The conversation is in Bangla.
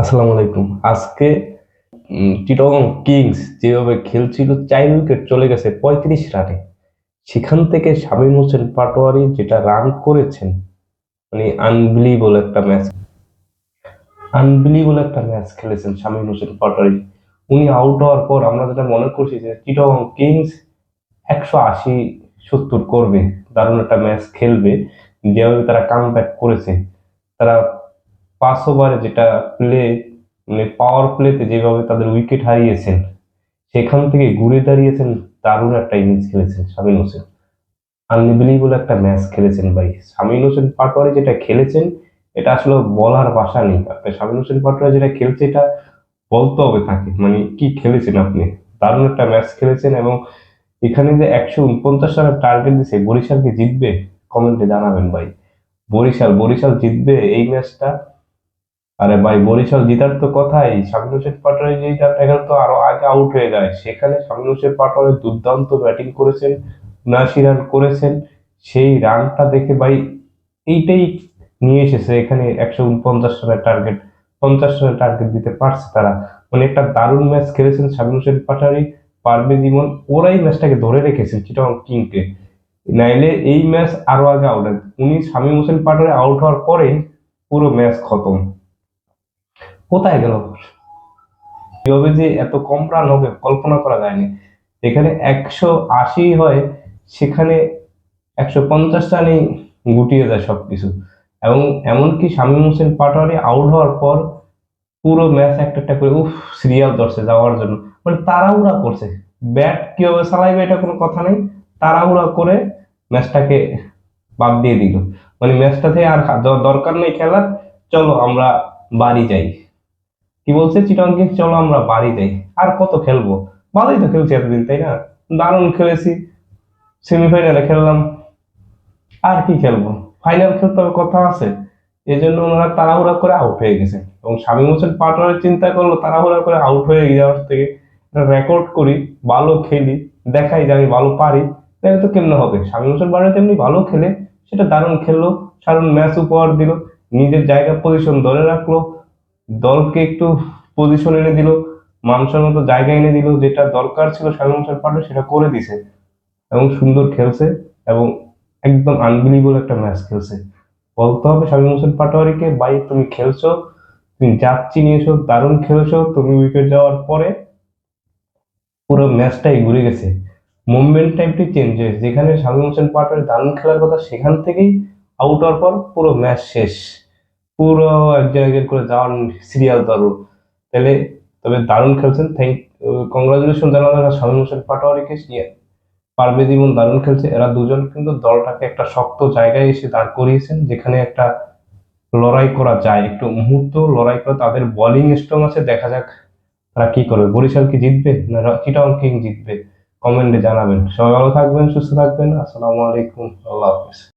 আসসালামু আলাইকুম। আজকে চিটগং কিংস যেভাবে খেলছিল, চার উইকেট চলে গেছে পঁয়ত্রিশ রানে। সেখান থেকে শামীম হোসেন পাটোয়ারি যেটা রান করেছেন মানে আনবিলিবল একটা ম্যাচ আনবিলিবল একটা ম্যাচ খেলেছেন শামীম হোসেন পাটোয়ারি। উনি আউট হওয়ার পর আমরা যেটা মনে করছি যে চিটগং কিংস একশো আশি সত্তর করবে, দারুণ একটা ম্যাচ খেলবে। যেভাবে তারা কাম ব্যাক করেছে, তারা পাঁচ ওভারে যেটা প্লে মানে পাওয়ার প্লেতে যেভাবে তাদের উইকেট হারিয়েছেন, সেখান থেকে ঘুরে দাঁড়িয়েছেন, দারুণ একটা ইনিংস খেলেছেন শামীম হোসেন। আনবিলিবল একটা ম্যাচ খেলেছেন ভাই। শামীম হোসেন পাটোয়ারি যেটা খেলেছেন, এটা আসলে বলার ভাষা নেই। আপনি শামীম হোসেন পাটোয়ারি যেটা খেলছে, এটা বলতে হবে তাকে মানে কি খেলেছেন আপনি? দারুণ একটা ম্যাচ খেলেছেন এবং এখানে যে একশো উনপঞ্চাশ রানের টার্গেট দিছে, বরিশালকে জিতবে কমেন্টে জানাবেন ভাই। বরিশাল বরিশাল জিতবে এই ম্যাচটা আরে ভাই বরিশাল জেতার তো কথাই শামীম হোসেন পাটোয়ারি যেটা এখানে তো আরও আগে আউট হয়ে যায়। সেখানে শামীম হোসেন পাটোয়ারি দুর্দান্ত ব্যাটিং করেছেন উনআশি রান করেছেন, সেই রানটা দেখে ভাই এইটাই নিয়ে এসেছে। এখানে একশো উনপঞ্চাশ রানের টার্গেট পঞ্চাশ রানের টার্গেট দিতে পারছে তারা। মানে একটা দারুণ ম্যাচ খেলেছেন শামীম হোসেন পাটোয়ারি পারভেজ ইমন, ওরাই ম্যাচটাকে ধরে রেখেছেন চিটং কিংকে। নাইলে এই ম্যাচ আরও আগে আউট উনি শামীম হোসেন পাটোয়ারি আউট হওয়ার পরেই পুরো ম্যাচ খতম। কোথায় গেল? কীভাবে যে এত কম রান হবে কল্পনা করা যায়নি। যেখানে একশো আশি হয়, সেখানে একশো পঞ্চাশ রানেই গুটিয়ে যায় সবকিছু। এবং এমনকি শামীম হোসেন পাটোয়ারি আউট হওয়ার পর পুরো ম্যাচ একটা একটা করে, উফ সিরিয়াল ধরছে যাওয়ার জন্য। মানে তাড়াহুড়া করছে। ব্যাট কীভাবে চালাইবে এটা কোনো কথা নেই। তাড়াহুড়া করে ম্যাচটাকে বাদ দিয়ে দিল। মানে ম্যাচটাতে আর দরকার নেই খেলার। চলো আমরা বাড়ি যাই। কি বলছে? চিটংকে চলো আমরা বাড়ি যাই। আর কত খেলব? ভালোই তো খেলছি এতদিন, তাই না? দারুণ খেলেছি। সেমিফাইনালে খেললাম। আর কি খেলব? ফাইনাল খেলতে হবে, কথা আছে। এই জন্য ওনারা তাড়াহুড়া করে আউট হয়ে গেছে। এবং শামীম হোসেন পাটোয়ারি চিন্তা করল, তাড়াহুড়া করে আউট হয়ে যাওয়ার থেকে। রেকর্ড করি, ভালো খেলি, দেখাই যে আমি ভালো পারি। তাহলে তো কেমনে হবে? স্বামী হোসেন পাটোয়ারি তেমনি ভালো খেলে, সেটা দারুণ খেললো সারুন ম্যাচ উপহার দিল। নিজের জায়গা পজিশন ধরে রাখল, দলকে একটু পজিশন এনে দিল মানুষের মতো জায়গা এনে দিল, যেটা দরকার ছিল শামীম হোসেন পাটোয়ারি সেটা করে দিছে। এবং সুন্দর খেলছে এবং একদম আনবিলিবল একটা ম্যাচ খেলছে। বলতে হবে শামীম পাটোয়ারিকে, ভাই, তুমি খেলছো, তুমি যাচ্ছি নিয়েছো দারুণ খেলছো, তুমি উইকেট যাওয়ার পরে পুরো ম্যাচটাই ঘুরে গেছে। মুভমেন্ট টাইপটি চেঞ্জ হয়েছে। যেখানে শামীম পাটোয়ারি দারুণ খেলার কথা, সেখান থেকেই আউট হওয়ার পর পুরো ম্যাচ শেষ। পুরো একজন একজন করে যাওয়ার সিরিয়াল দারুণ। তাহলে তবে দারুণ খেলছেন। থ্যাংক কংগ্রাচুলেশন জানানো শামীম হোসেন পাটোয়ারিকে পারভেজ ইমন দারুণ খেলছে। এরা দুজন কিন্তু দলটাকে একটা শক্ত জায়গায় এসে দাঁড় করিয়েছেন, যেখানে একটা লড়াই করা যায়। একটু মুহূর্ত লড়াই করে তাদের বোলিং স্ট্রং আছে, দেখা যাক তারা কি করবে। বরিশাল কি জিতবে না চিটাং কিং জিতবে? কমেন্টে জানাবেন। সবাই ভালো থাকবেন, সুস্থ থাকবেন। আসসালামু আলাইকুম। আল্লাহ হাফিজ।